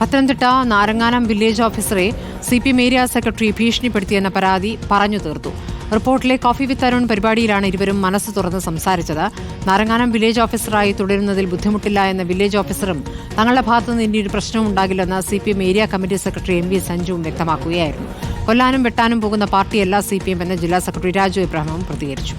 Pathanamthitta Naranganam village ഓഫീസറെ C P M area secretary ഭീഷണിപ്പെടുത്തിയെന്ന പരാതി പറഞ്ഞു തീർത്തു. റിപ്പോർട്ടിലെ കോഫി വിത്ത് അരുൺ പരിപാടിയിലാണ് ഇരുവരും മനസ്സ് തുറന്ന് സംസാരിച്ചത്. നാരങ്ങാനം വില്ലേജ് ഓഫീസറായി തുടരുന്നതിൽ ബുദ്ധിമുട്ടില്ല എന്ന വില്ലേജ് ഓഫീസറും തങ്ങളുടെ ഭാഗത്തുനിന്ന് ഇനി ഒരു പ്രശ്നവും ഉണ്ടാകില്ലെന്ന് C P M area committee secretary M V സഞ്ജുവും വ്യക്തമാക്കുകയായിരുന്നു. കൊല്ലാനും വെട്ടാനും പോകുന്ന പാർട്ടിയല്ല സി പി എം എന്ന് ജില്ലാ സെക്രട്ടറി രാജു എബ്രഹാമും പ്രതികരിച്ചു.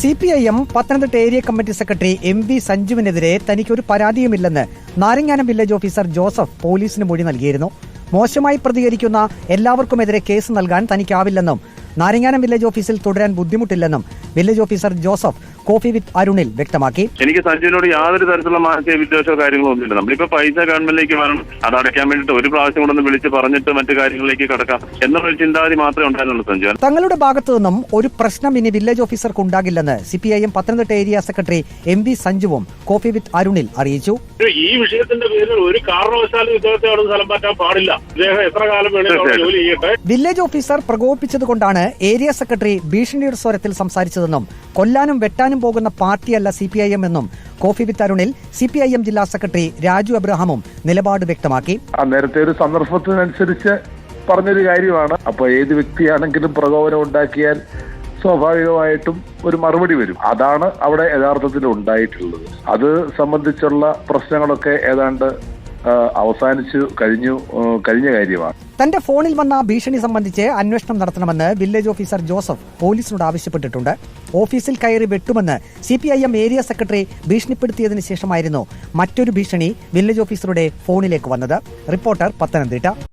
C P I M Pathanamthitta area committee secretary M V സഞ്ജുവിനെതിരെ തനിക്കൊരു പരാതിയുമില്ലെന്ന് നാരങ്ങാനം വില്ലേജ് ഓഫീസർ ജോസഫ് പോലീസിന് മൊഴി നൽകിയിരുന്നു. മോശമായി പ്രതികരിക്കുന്ന എല്ലാവർക്കുമെതിരെ കേസ് നൽകാൻ തനിക്കാവില്ലെന്നും നാരങ്ങാനം വില്ലേജ് ഓഫീസിൽ തുടരാൻ ബുദ്ധിമുട്ടില്ലെന്നും village officer Joseph coffee with അരുണിൽ വ്യക്തമാക്കി. എനിക്ക് സഞ്ജുവിനോട് യാതൊരു തരത്തിലുള്ള മാനസിക വിദ്വേഷമോ കാര്യങ്ങളോ ഒന്നുമില്ല. നമ്മളിപ്പോ പൈസ ഗവൺമെന്റിലേക്ക് വരണം അത് അടയ്ക്കാൻ വേണ്ടിയിട്ട് ഒരു പ്രാവശ്യം കൊണ്ടൊന്ന് വിളിച്ച് പറഞ്ഞിട്ട് മറ്റു കാര്യങ്ങളിലേക്ക് കടക്കാം എന്നുള്ള ചിന്താഗതി മാത്രമേ ഉണ്ടായിരുന്നുള്ളൂ സഞ്ജു. തങ്ങളുടെ ഭാഗത്തു നിന്നും ഒരു പ്രശ്നം ഇനി വില്ലേജ് ഓഫീസർക്ക് ഉണ്ടാകില്ലെന്ന് C P I M Pathanamthitta area secretary M V സഞ്ജുവും coffee with അരുണിൽ അറിയിച്ചു. ഈ വിഷയത്തിന്റെ പേരിൽ ഒരു കാരണവശാലും ഇദ്ദേഹത്തെ അവിടെ സ്ഥലം മാറ്റാൻ പാടില്ല. ഇദ്ദേഹം എത്ര കാലം വേണമെങ്കിലും അവിടെ ജോലി ചെയ്യട്ടെ. വില്ലേജ് ഓഫീസർ പ്രകോപിപ്പിച്ചതുകൊണ്ടാണ് ഏരിയ സെക്രട്ടറി ഭീഷണിയുടെ സ്വരത്തിൽ സംസാരിച്ചതെന്നും കൊല്ലാനും വെട്ടാനും പോകുന്ന പാർട്ടിയല്ല സി പി ഐ എം എന്നും കോഫി വിത്ത് അരുണിൽ സി പി ഐ എം ജില്ലാ സെക്രട്ടറി രാജു അബ്രഹാമും നിലപാട് വ്യക്തമാക്കി. നേരത്തെ ഒരു സന്ദർഭത്തിനനുസരിച്ച് പറഞ്ഞൊരു കാര്യമാണ്. അപ്പൊ ഏത് വ്യക്തിയാണെങ്കിലും പ്രകോപനം ഉണ്ടാക്കിയാൽ സ്വാഭാവികമായിട്ടും ഒരു മറുപടി വരും. അതാണ് അവിടെ യഥാർത്ഥത്തിൽ ഉണ്ടായിട്ടുള്ളത്. അത് സംബന്ധിച്ചുള്ള പ്രശ്നങ്ങളൊക്കെ ഏതാണ്ട് അവസാനിച്ചു കഴിഞ്ഞു കഴിഞ്ഞ കാര്യമാണ്. തന്റെ ഫോണിൽ വന്ന ഭീഷണി സംബന്ധിച്ച് അന്വേഷണം നടത്തണമെന്ന് വില്ലേജ് ഓഫീസർ ജോസഫ് പോലീസിനോട് ആവശ്യപ്പെട്ടിട്ടുണ്ട്. ഓഫീസിൽ കയറി വെട്ടുമെന്ന് C P I M area secretary ഭീഷണിപ്പെടുത്തിയതിനു ശേഷമായിരുന്നു മറ്റൊരു ഭീഷണി വില്ലേജ് ഓഫീസറുടെ ഫോണിലേക്ക് വന്നത്. റിപ്പോർട്ടർ പത്തനംതിട്ട.